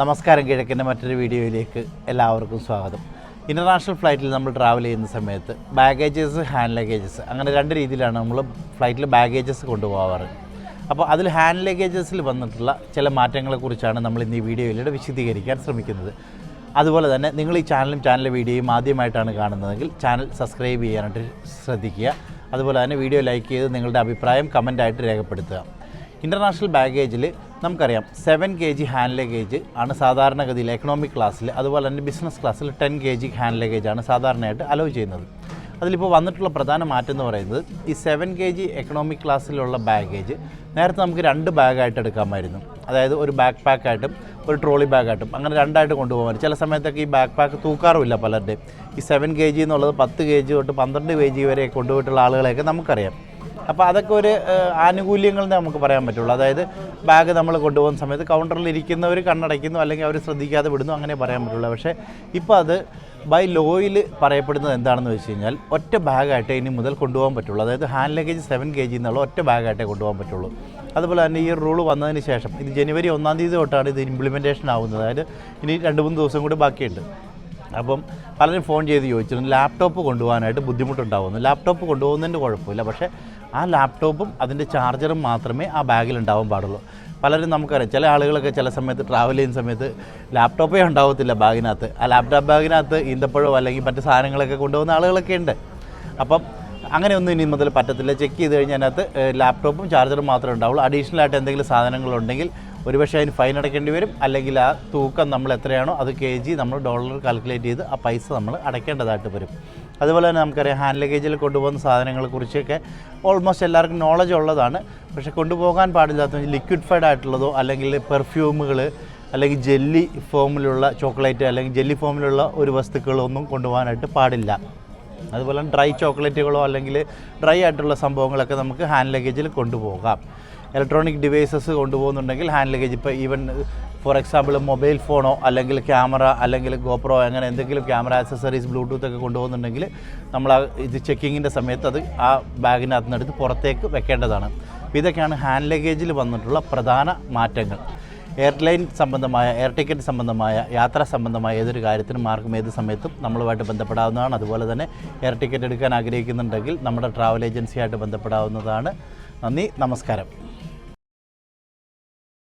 നമസ്കാരം കിഴക്കിന്റെ മറ്റൊരു വീഡിയോയിലേക്ക് എല്ലാവർക്കും സ്വാഗതം. ഇന്റർനാഷണൽ ഫ്ലൈറ്റിൽ നമ്മൾ ട്രാവൽ ചെയ്യുന്ന സമയത്ത് ബാഗേജസ് ഹാൻഡ് ലഗേജസ് അങ്ങനെ രണ്ട് രീതിയിലാണ് നമ്മൾ ഫ്ലൈറ്റിൽ ബാഗേജസ് കൊണ്ടുപോകാറ് അപ്പോൾ അതിൽ ഹാൻഡ് ലഗേജസിൽ വന്നിട്ടുള്ള ചില മാറ്റങ്ങളെക്കുറിച്ചാണ് നമ്മൾ ഇന്ന് ഈ വീഡിയോയിലൂടെ വിശദീകരിക്കാൻ ശ്രമിക്കുന്നത്. അതുപോലെ തന്നെ നിങ്ങൾ ഈ ചാനലും ചാനൽ വീഡിയോയും ആദ്യമായിട്ടാണ് കാണുന്നതെങ്കിൽ ചാനൽ സബ്സ്ക്രൈബ് ചെയ്യാനായിട്ട് ശ്രദ്ധിക്കുക. അതുപോലെ തന്നെ വീഡിയോ ലൈക്ക് ചെയ്ത് നിങ്ങളുടെ അഭിപ്രായം കമന്റായിട്ട് രേഖപ്പെടുത്തുക. ഇന്റർനാഷണൽ ബാഗേജിൽ നമുക്കറിയാം seven K G hand luggage ആണ് സാധാരണഗതിയിൽ എക്കണോമിക് ക്ലാസ്സിൽ അതുപോലെ തന്നെ ബിസിനസ് ക്ലാസ്സിൽ ten K G hand luggage ആണ് സാധാരണയായിട്ട് അലോ ചെയ്യുന്നത്. അതിലിപ്പോൾ വന്നിട്ടുള്ള പ്രധാന മാറ്റം എന്ന് പറയുന്നത് ഈ സെവൻ കെ ജി എക്കണോമിക് ക്ലാസ്സിലുള്ള ബാഗേജ് നേരത്തെ നമുക്ക് രണ്ട് ബാഗായിട്ട് എടുക്കാമായിരുന്നു. അതായത് ഒരു ബാക്ക് പാക്കായിട്ടും ഒരു ട്രോളി ബാഗായിട്ടും അങ്ങനെ രണ്ടായിട്ട് കൊണ്ടുപോകാൻ ചില സമയത്തൊക്കെ ഈ ബാക്ക് പാക്ക് തൂക്കാറുമില്ല പലരുടെയും. ഈ സെവൻ കെ ജി എന്നുള്ളത് പത്ത് കെ ജി തൊട്ട് പന്ത്രണ്ട് കെ ജി വരെ കൊണ്ടുപോയിട്ടുള്ള ആളുകളെയൊക്കെ നമുക്കറിയാം. അപ്പോൾ അതൊക്കെ ഒരു ആനുകൂല്യങ്ങൾ നമുക്ക് പറയാൻ പറ്റുള്ളൂ. അതായത് ബാഗ് നമ്മൾ കൊണ്ടുപോകുന്ന സമയത്ത് കൗണ്ടറിൽ ഇരിക്കുന്നവർ കണ്ണടയ്ക്കുന്നു അല്ലെങ്കിൽ അവർ ശ്രദ്ധിക്കാതെ വിടുന്നു അങ്ങനെ പറയാൻ പറ്റുള്ളൂ. പക്ഷേ ഇപ്പോൾ അത് ബൈ ലോയിൽ പറയപ്പെടുന്നത് എന്താണെന്ന് വെച്ച് കഴിഞ്ഞാൽ ഒറ്റ ബാഗായിട്ട് ഇനി മുതൽ കൊണ്ടുപോകാൻ പറ്റുള്ളൂ. അതായത് hand luggage seven K G എന്നുള്ള ഒറ്റ ബാഗായിട്ടേ കൊണ്ടുപോകാൻ പറ്റുള്ളൂ. അതുപോലെ തന്നെ ഈ റൂൾ വന്നതിന് ശേഷം ഇത് ജനുവരി ഒന്നാം തീയതി തൊട്ടാണ് ഇത് ഇംപ്ലിമെന്റേഷൻ ആവുന്നത്. അതായത് ഇനി രണ്ട് മൂന്ന് ദിവസം കൂടി ബാക്കിയുണ്ട്. അപ്പം പലരും ഫോൺ ചെയ്ത് ചോദിച്ചിരുന്നു ലാപ്ടോപ്പ് കൊണ്ടുപോകാനായിട്ട് ബുദ്ധിമുട്ടുണ്ടാവുന്നു. ലാപ്ടോപ്പ് കൊണ്ടുപോകുന്നതിന്റെ കുഴപ്പമില്ല. പക്ഷേ ആ ലാപ്ടോപ്പും അതിന്റെ ചാർജറും മാത്രമേ ആ ബാഗിൽ ഉണ്ടാവാൻ പാടുള്ളൂ. പലരും നമുക്കറിയാം ചില ആളുകളൊക്കെ ചില സമയത്ത് ട്രാവൽ ചെയ്യുന്ന സമയത്ത് ലാപ്ടോപ്പേ ഉണ്ടാവത്തില്ല ബാഗിനകത്ത് ആ ലാപ്ടോപ്പ് ബാഗിനകത്ത് ഇന്തപ്പഴോ അല്ലെങ്കിൽ മറ്റ് സാധനങ്ങളൊക്കെ കൊണ്ടുപോകുന്ന ആളുകളൊക്കെ ഉണ്ട്. അപ്പം അങ്ങനെയൊന്നും ഇനി മുതൽ പറ്റത്തില്ല. ചെക്ക് ചെയ്ത് കഴിഞ്ഞാൽ അതിനകത്ത് ലാപ്ടോപ്പും ചാർജറും മാത്രമേ ഉണ്ടാവുള്ളൂ. അഡീഷണൽ ആയിട്ട് എന്തെങ്കിലും സാധനങ്ങളുണ്ടെങ്കിൽ ഒരുപക്ഷെ അതിന് ഫൈൻ അടയ്ക്കേണ്ടി വരും. അല്ലെങ്കിൽ ആ തൂക്കം നമ്മൾ എത്രയാണോ അത് കെ ജി നമ്മൾ ഡോളർ കാൽക്കുലേറ്റ് ചെയ്ത് ആ പൈസ നമ്മൾ അടയ്ക്കേണ്ടതായിട്ട് വരും. അതുപോലെ തന്നെ നമുക്കറിയാം ഹാൻഡ് ലഗേജിൽ കൊണ്ടുപോകുന്ന സാധനങ്ങളെ സാധനങ്ങളെക്കുറിച്ചൊക്കെ ഓൾമോസ്റ്റ് എല്ലാവർക്കും നോളജ് ഉള്ളതാണ്. പക്ഷേ കൊണ്ടുപോകാൻ പാടില്ലാത്ത ലിക്വിഡ്ഫൈഡ് ആയിട്ടുള്ളതോ അല്ലെങ്കിൽ പെർഫ്യൂമുകൾ അല്ലെങ്കിൽ ജെല്ലി ഫോമിലുള്ള ചോക്ലേറ്റ് അല്ലെങ്കിൽ ജെല്ലി ഫോമിലുള്ള ഒരു വസ്തുക്കളൊന്നും കൊണ്ടുപോകാനായിട്ട് പാടില്ല. അതുപോലെ ഡ്രൈ ചോക്ലേറ്റുകളോ അല്ലെങ്കിൽ ഡ്രൈ ആയിട്ടുള്ള സംഭവങ്ങളൊക്കെ നമുക്ക് ഹാൻഡ് ലഗേജിൽ കൊണ്ടുപോകാം. ഇലക്ട്രോണിക് ഡിവൈസസ് കൊണ്ടുപോകുന്നുണ്ടെങ്കിൽ ഹാൻഡ് ലഗേജ് ഇപ്പോൾ ഈവൻ ഫോർ എക്സാമ്പിൾ മൊബൈൽ ഫോണോ അല്ലെങ്കിൽ ക്യാമറ അല്ലെങ്കിൽ ഗോപ്രോ അങ്ങനെ എന്തെങ്കിലും ക്യാമറ ആക്സസറീസ് ബ്ലൂടൂത്ത് ഒക്കെ കൊണ്ടുപോകുന്നുണ്ടെങ്കിൽ നമ്മൾ ആ ഇത് ചെക്കിങ്ങിന്റെ സമയത്ത് അത് ആ ബാഗിനകത്ത് നിന്ന് എടുത്ത് പുറത്തേക്ക് വെക്കേണ്ടതാണ്. ഇതൊക്കെയാണ് ഹാൻഡ് ലഗേജിൽ വന്നിട്ടുള്ള പ്രധാന മാറ്റങ്ങൾ. എയർലൈൻ സംബന്ധമായ എയർ ടിക്കറ്റ് സംബന്ധമായ യാത്ര സംബന്ധമായ ഏതൊരു കാര്യത്തിനും മാർക്കും ഏത് സമയത്തും നമ്മളുമായിട്ട് ബന്ധപ്പെടാവുന്നതാണ്. അതുപോലെ തന്നെ എയർ ടിക്കറ്റ് എടുക്കാൻ ആഗ്രഹിക്കുന്നുണ്ടെങ്കിൽ നമ്മുടെ ട്രാവൽ ഏജൻസിയായിട്ട് ബന്ധപ്പെടാവുന്നതാണ്. നന്ദി നമസ്കാരം.